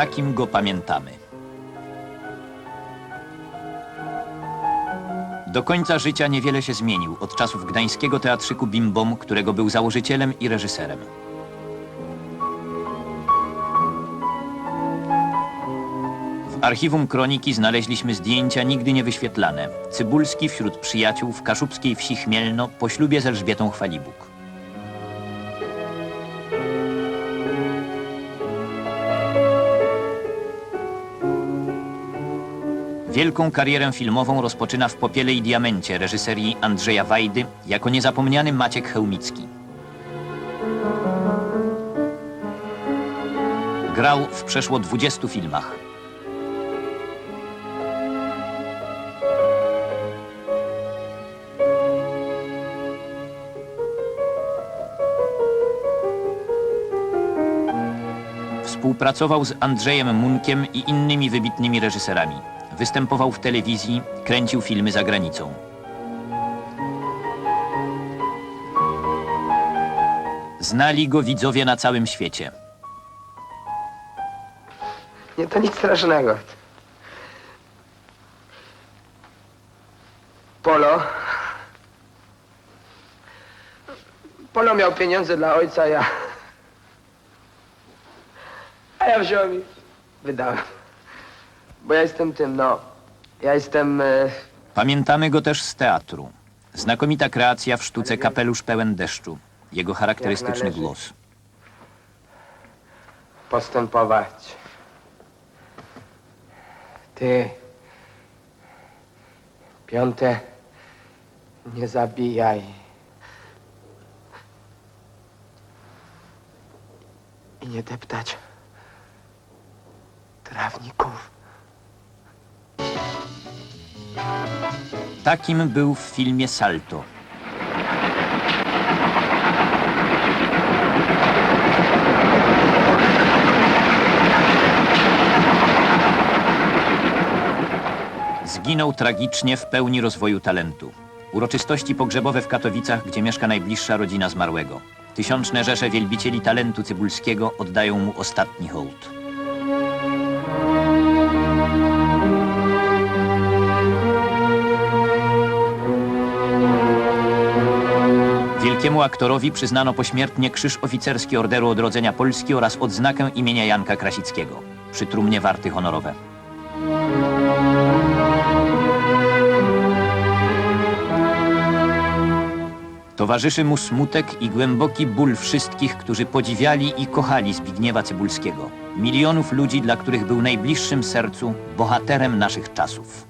takim go pamiętamy. Do końca życia niewiele się zmienił od czasów gdańskiego teatrzyku Bimbom, którego był założycielem i reżyserem. W archiwum Kroniki znaleźliśmy zdjęcia nigdy niewyświetlane. Cybulski wśród przyjaciół w kaszubskiej wsi Chmielno po ślubie z Elżbietą Chwalibuk. Wielką karierę filmową rozpoczyna w Popiele i Diamencie reżyserii Andrzeja Wajdy jako niezapomniany Maciek Chełmicki. Grał w przeszło 20 filmach. Współpracował z Andrzejem Munkiem i innymi wybitnymi reżyserami. Występował w telewizji, kręcił filmy za granicą. Znali go widzowie na całym świecie. Nie, to nic strasznego. Polo. Polo miał pieniądze dla ojca, ja. A ja wziąłem i wydałem. Bo ja jestem tym, no. Ja jestem. E, Pamiętamy go też z teatru. Znakomita kreacja w sztuce Kapelusz pełen deszczu. Jego charakterystyczny należy. głos. postępować. Ty. Piąte. Nie zabijaj. I nie deptać trawników. Takim był w filmie Salto. Zginął tragicznie w pełni rozwoju talentu. Uroczystości pogrzebowe w Katowicach, gdzie mieszka najbliższa rodzina zmarłego. Tysiączne rzesze wielbicieli talentu cybulskiego oddają mu ostatni hołd. Wielkiemu aktorowi przyznano pośmiertnie Krzyż Oficerski Orderu Odrodzenia Polski oraz odznakę imienia Janka Krasickiego. Przy trumnie warty honorowe. Towarzyszy mu smutek i głęboki ból wszystkich, którzy podziwiali i kochali Zbigniewa Cybulskiego. Milionów ludzi, dla których był najbliższym sercu bohaterem naszych czasów.